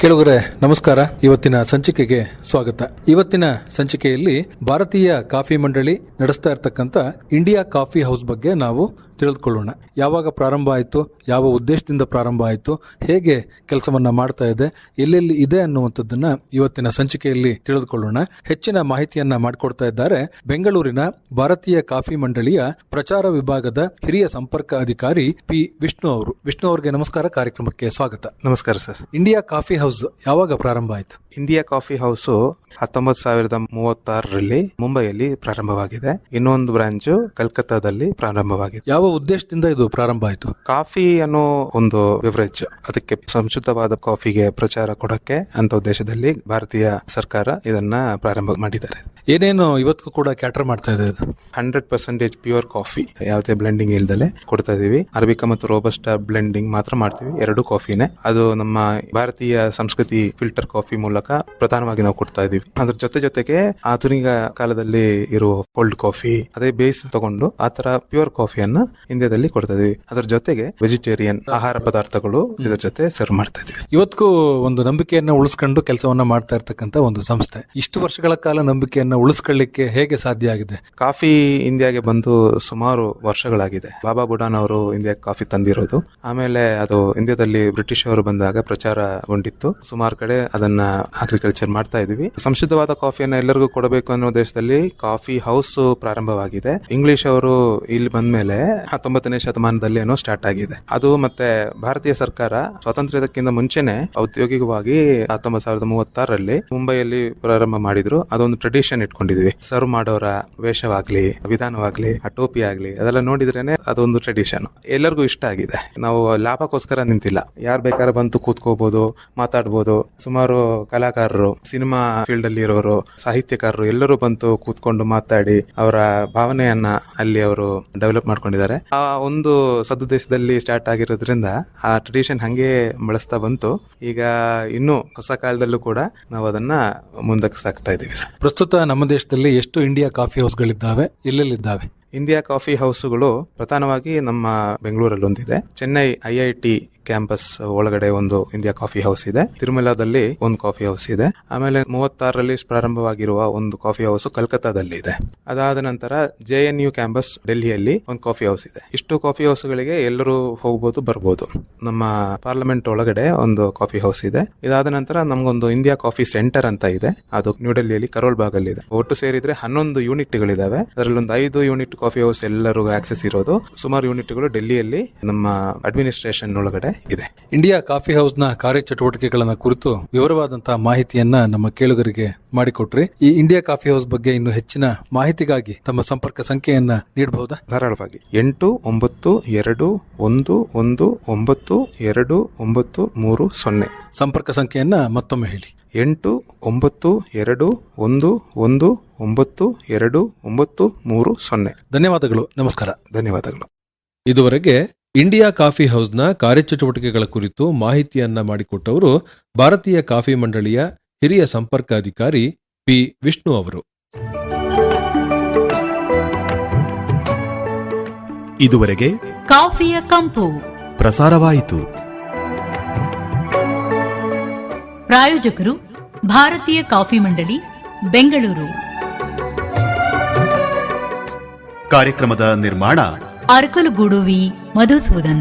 ಕೇಳುಗರೆ, ನಮಸ್ಕಾರ. ಇವತ್ತಿನ ಸಂಚಿಕೆಗೆ ಸ್ವಾಗತ. ಇವತ್ತಿನ ಸಂಚಿಕೆಯಲ್ಲಿ ಭಾರತೀಯ ಕಾಫಿ ಮಂಡಳಿ ನಡೆಸ್ತಾ ಇರತಕ್ಕಂತ ಇಂಡಿಯಾ ಕಾಫಿ ಹೌಸ್ ಬಗ್ಗೆ ನಾವು ತಿಳಿದುಕೊಳ್ಳೋಣ ಯಾವಾಗ ಪ್ರಾರಂಭ ಆಯಿತು ಯಾವ ಉದ್ದೇಶದಿಂದ ಪ್ರಾರಂಭ ಆಯಿತು ಹೇಗೆ ಕೆಲಸವನ್ನು ಮಾಡ್ತಾ ಇದೆ ಎಲ್ಲೆಲ್ಲಿ ಇದೆ ಅನ್ನುವಂಥದ್ದನ್ನ ಇವತ್ತಿನ ಸಂಚಿಕೆಯಲ್ಲಿ ತಿಳಿದುಕೊಳ್ಳೋಣ. ಹೆಚ್ಚಿನ ಮಾಹಿತಿಯನ್ನ ಮಾಡಿಕೊಡ್ತಾ ಇದ್ದಾರೆ ಬೆಂಗಳೂರಿನ ಭಾರತೀಯ ಕಾಫಿ ಮಂಡಳಿಯ ಪ್ರಚಾರ ವಿಭಾಗದ ಹಿರಿಯ ಸಂಪರ್ಕ ಅಧಿಕಾರಿ ಪಿ. ವಿಷ್ಣು ಅವರು. ವಿಷ್ಣು ಅವರಿಗೆ ನಮಸ್ಕಾರ ಕಾರ್ಯಕ್ರಮಕ್ಕೆ ಸ್ವಾಗತ. ನಮಸ್ಕಾರ ಸರ್. ಇಂಡಿಯಾ ಕಾಫಿ ಹೌಸ್ ಯಾವಾಗ ಪ್ರಾರಂಭ ಆಯಿತು? ಇಂಡಿಯಾ ಕಾಫಿ ಹೌಸ್ ಹತ್ತೊಂಬತ್ತು ಸಾವಿರದ ಮೂವತ್ತಾರರಲ್ಲಿ ಮುಂಬೈಯಲ್ಲಿ ಪ್ರಾರಂಭವಾಗಿದೆ. ಇನ್ನೊಂದು ಬ್ರಾಂಚ್ ಕಲ್ಕತ್ತಾದಲ್ಲಿ ಪ್ರಾರಂಭವಾಗಿದೆ. ಯಾವ ಉದ್ದೇಶದಿಂದ ಇದು ಪ್ರಾರಂಭ ಆಯಿತು? ಕಾಫಿ ಅನ್ನೋ ಒಂದು ಬೆವರೇಜ್ ಅದಕ್ಕೆ ಸಂಶುದ್ಧವಾದ ಕಾಫಿಗೆ ಪ್ರಚಾರ ಕೊಡಕ್ಕೆ ಅಂತ ಉದ್ದೇಶದಲ್ಲಿ ಭಾರತೀಯ ಸರ್ಕಾರ ಇದನ್ನ ಪ್ರಾರಂಭ ಮಾಡಿದ್ದಾರೆ. ಏನೇನು ಇವತ್ತು ಕೂಡ ಕ್ಯಾಟರ್ ಮಾಡ್ತಾ ಇದೆ ಇದು ಹಂಡ್ರೆಡ್ ಪರ್ಸೆಂಟೇಜ್ ಪ್ಯೂರ್ ಕಾಫಿ ಯಾವುದೇ ಬ್ಲೆಂಡಿಂಗ್ ಇಲ್ದಲೆ ಕೊಡ್ತಾ ಇದೀವಿ. ಅರಬಿಕಾ ಮತ್ತು ರೋಬಸ್ಟಾ ಬ್ಲೆಂಡಿಂಗ್ ಮಾತ್ರ ಮಾಡ್ತೀವಿ ಎರಡು ಕಾಫಿನೇ ಅದು ನಮ್ಮ ಭಾರತೀಯ ಸಂಸ್ಕೃತಿ ಫಿಲ್ಟರ್ ಕಾಫಿ ಮೂಲಕ ಪ್ರಧಾನವಾಗಿ ನಾವು ಕೊಡ್ತಾ ಇದೀವಿ. ಅದ್ರ ಜೊತೆ ಜೊತೆಗೆ ಆಧುನಿಕ ಕಾಲದಲ್ಲಿ ಇರುವ ಕೋಲ್ಡ್ ಕಾಫಿ ಅದೇ ಬೇಸ್ ತಗೊಂಡು ಆ ತರ ಪ್ಯೂರ್ ಕಾಫಿಯನ್ನ ಇಂಡಿಯಾದಲ್ಲಿ ಕೊಡ್ತಾ ಇದೀವಿ ಅದ್ರ ಜೊತೆಗೆ ವೆಜಿಟೇರಿಯನ್ ಆಹಾರ ಪದಾರ್ಥಗಳು ಇದ್ರ ಜೊತೆ ಸರ್ವ್ ಮಾಡ್ತಾ ಇದೀವಿ ಇವತ್ತು ಒಂದು ನಂಬಿಕೆಯನ್ನ ಉಳಿಸ್ಕೊಂಡು ಕೆಲಸವನ್ನ ಮಾಡ್ತಾ ಇರ್ತಕ್ಕಂತ ಒಂದು ಸಂಸ್ಥೆ. ಇಷ್ಟು ವರ್ಷಗಳ ಕಾಲ ನಂಬಿಕೆಯನ್ನ ಉಳಿಸ್ಕೊಳ್ಳಿಕ್ಕೆ ಹೇಗೆ ಸಾಧ್ಯ ಆಗಿದೆ? ಕಾಫಿ ಇಂಡಿಯಾಗೆ ಬಂದು ಸುಮಾರು ವರ್ಷಗಳಾಗಿದೆ. ಬಾಬಾ ಬುಡಾನ್ ಅವರು ಇಂಡಿಯಾಗೆ ಕಾಫಿ ತಂದಿರೋದು. ಆಮೇಲೆ ಅದು ಇಂಡಿಯಾದಲ್ಲಿ ಬ್ರಿಟಿಷ್ ಅವರು ಬಂದಾಗ ಪ್ರಚಾರಗೊಂಡಿತ್ತು ಸುಮಾರು ಕಡೆ ಅದನ್ನ ಅಗ್ರಿಕಲ್ಚರ್ ಮಾಡ್ತಾ ಇದೀವಿ. ಸಂಶುದ್ಧವಾದ ಕಾಫಿಯನ್ನ ಎಲ್ಲರಿಗೂ ಕೊಡಬೇಕು ಅನ್ನೋ ದೇಶದಲ್ಲಿ ಕಾಫಿ ಹೌಸ್ ಪ್ರಾರಂಭವಾಗಿದೆ. ಇಂಗ್ಲಿಷ್ ಅವರು ಇಲ್ಲಿ ಬಂದ್ಮೇಲೆ ಹತ್ತೊಂಬತ್ತನೇ ಶತಮಾನದಲ್ಲಿ ಏನೋ ಸ್ಟಾರ್ಟ್ ಆಗಿದೆ. ಅದು ಮತ್ತೆ ಭಾರತೀಯ ಸರ್ಕಾರ ಸ್ವಾತಂತ್ರ್ಯದಕ್ಕಿಂತ ಮುಂಚೆನೆ ಔದ್ಯೋಗಿಕವಾಗಿ ಹತ್ತೊಂಬತ್ತು ಸಾವಿರದ ಮೂವತ್ತಾರರಲ್ಲಿ ಮುಂಬೈಯಲ್ಲಿ ಪ್ರಾರಂಭ ಮಾಡಿದ್ರು. ಅದೊಂದು ಟ್ರೆಡಿಷನ್ ಇಟ್ಕೊಂಡಿದ್ವಿ. ಸರ್ವ್ ಮಾಡೋರ ವೇಷವಾಗ್ಲಿ, ವಿಧಾನವಾಗ್ಲಿ ಆ ಟೋಪಿ ಆಗ್ಲಿ, ಅದೆಲ್ಲ ನೋಡಿದ್ರೇನೆ ಅದೊಂದು ಟ್ರೆಡಿಷನ್ ಎಲ್ಲರಿಗೂ ಇಷ್ಟ ಆಗಿದೆ. ನಾವು ಲಾಭಕ್ಕೋಸ್ಕರ ನಿಂತಿಲ್ಲ. ಯಾರು ಬೇಕಾದ್ರೆ ಬಂತು ಕೂತ್ಕೋಬಹುದು ಮಾತಾಡ್ಬೋದು. ಸುಮಾರು ಕಲಾಕಾರರು ಸಿನಿಮಾ ಫೀಲ್ಡ್ ಅಲ್ಲಿ ಇರೋರು, ಸಾಹಿತ್ಯಕಾರರು ಎಲ್ಲರೂ ಬಂತು ಕೂತ್ಕೊಂಡು ಮಾತಾಡಿ ಅವರ ಭಾವನೆಯನ್ನ ಅಲ್ಲಿ ಅವರು ಡೆವಲಪ್ ಮಾಡ್ಕೊಂಡಿದ್ದಾರೆ. ಆ ಒಂದು ಸದುದ್ದೇಶದಲ್ಲಿ ಸ್ಟಾರ್ಟ್ ಆಗಿರೋದ್ರಿಂದ ಆ ಟ್ರೆಡಿಷನ್ ಹಂಗೆ ಬಳಸ್ತಾ ಬಂತು. ಈಗ ಇನ್ನು ಹೊಸ ಕಾಲದಲ್ಲೂ ಕೂಡ ನಾವು ಅದನ್ನ ಮುಂದಕ್ಕೆ ಸಾಕ್ತಾ ಇದ್ದೀವಿ ಸರ್. ಪ್ರಸ್ತುತ ನಮ್ಮ ದೇಶದಲ್ಲಿ ಎಷ್ಟು ಇಂಡಿಯಾ ಕಾಫಿ ಹೌಸ್ಗಳಿದ್ದಾವೆ ಎಲ್ಲೆಲ್ಲಿದ್ದಾವೆ? ಇಂಡಿಯಾ ಕಾಫಿ ಹೌಸ್ಗಳು ಪ್ರಧಾನವಾಗಿ ನಮ್ಮ ಬೆಂಗಳೂರಲ್ಲಿ ಒಂದಿದೆ Chennai I I T campus ಒಳಗಡೆ ಒಂದು ಇಂಡಿಯಾ ಕಾಫಿ ಹೌಸ್ ಇದೆ. ತಿರುಮಲಾದಲ್ಲಿ ಒಂದು ಕಾಫಿ ಹೌಸ್ ಇದೆ. ಆಮೇಲೆ ಮೂವತ್ತಾರರಲ್ಲಿ ಪ್ರಾರಂಭವಾಗಿರುವ ಒಂದು ಕಾಫಿ ಹೌಸ್ ಕಲ್ಕತ್ತಾದಲ್ಲಿ ಇದೆ. ಅದಾದ ನಂತರ ಜೆ ಎನ್ ಯು ಕ್ಯಾಂಪಸ್ ಡೆಲ್ಲಿಯಲ್ಲಿ ಒಂದು ಕಾಫಿ ಹೌಸ್ ಇದೆ. ಇಷ್ಟು ಕಾಫಿ ಹೌಸ್ಗಳಿಗೆ ಎಲ್ಲರೂ ಹೋಗ್ಬೋದು, ಬರ್ಬೋದು. ನಮ್ಮ ಪಾರ್ಲಿಮೆಂಟ್ ಒಳಗಡೆ ಒಂದು ಕಾಫಿ ಹೌಸ್ ಇದೆ. ಇದಾದ ನಂತರ ನಮಗೊಂದು ಇಂಡಿಯಾ ಕಾಫಿ ಸೆಂಟರ್ ಅಂತ ಇದೆ. ಅದು ನ್ಯೂ ಡೆಲ್ಲಿಯಲ್ಲಿ ಕರೋಲ್ ಅಲ್ಲಿ ಇದೆ ಒಟ್ಟು ಸೇರಿದ್ರೆ ಹನ್ನೊಂದು ಯೂನಿಟ್ಗಳಿದಾವೆ. ಅದರಲ್ಲಿ ಒಂದು ಐದು ಯೂನಿಟ್ ಕಾಫಿ ಹೌಸ್ ಎಲ್ಲರಿಗೂ ಆಕ್ಸೆಸ್ ಇರೋದು. ಸುಮಾರು ಯೂನಿಟ್ಗಳು ಡೆಲ್ಲಿಯಲ್ಲಿ ನಮ್ಮ ಅಡ್ಮಿನಿಸ್ಟ್ರೇಷನ್ ಒಳಗಡೆ ಇದೆ. ಇಂಡಿಯಾ ಕಾಫಿ ಹೌಸ್ನ ಕಾರ್ಯಚಟುವಟಿಕೆಗಳನ್ನ ಕುರಿತು ವಿವರವಾದಂತಹ ಮಾಹಿತಿಯನ್ನ ನಮ್ಮ ಕೇಳುಗರಿಗೆ ಮಾಡಿಕೊಟ್ರಿ. ಈ ಇಂಡಿಯಾ ಕಾಫಿ ಹೌಸ್ ಬಗ್ಗೆ ಇನ್ನು ಹೆಚ್ಚಿನ ಮಾಹಿತಿಗಾಗಿ ತಮ್ಮ ಸಂಪರ್ಕ ಸಂಖ್ಯೆಯನ್ನ ನೀಡಬಹುದಾ? ಧಾರಾಳವಾಗಿ. ಎಂಟು ಒಂಬತ್ತು ಎರಡು ಒಂದು ಒಂದು ಒಂಬತ್ತು ಎರಡು ಒಂಬತ್ತು ಮೂರು ಸೊನ್ನೆ. ಸಂಪರ್ಕ ಸಂಖ್ಯೆಯನ್ನ ಮತ್ತೊಮ್ಮೆ ಹೇಳಿ. ಎಂಟು ಒಂಬತ್ತು ಎರಡು ಒಂದು ಒಂದು ಒಂಬತ್ತು ಎರಡು ಒಂಬತ್ತು ಮೂರು ಸೊನ್ನೆ. ಧನ್ಯವಾದಗಳು. ನಮಸ್ಕಾರ. ಧನ್ಯವಾದಗಳು. ಇದುವರೆಗೆ ಇಂಡಿಯಾ ಕಾಫಿ ಹೌಸ್ನ ಕಾರ್ಯಚಟುವಟಿಕೆಗಳ ಕುರಿತು ಮಾಹಿತಿಯನ್ನ ಮಾಡಿಕೊಟ್ಟವರು ಭಾರತೀಯ ಕಾಫಿ ಮಂಡಳಿಯ ಹಿರಿಯ ಸಂಪರ್ಕ ಅಧಿಕಾರಿ ಪಿ. ವಿಷ್ಣು ಅವರು. ಇದುವರೆಗೆ ಕಾಫಿಯ ಕಂಪು. ಪ್ರಸಾರವಾಯಿತು. ಪ್ರಾಯೋಜಕರು ಭಾರತೀಯ ಕಾಫಿ ಮಂಡಳಿ ಬೆಂಗಳೂರು. ಕಾರ್ಯಕ್ರಮದ ನಿರ್ಮಾಣ ಅರಕಲಗೂಡು ವಿ. मधुसूदन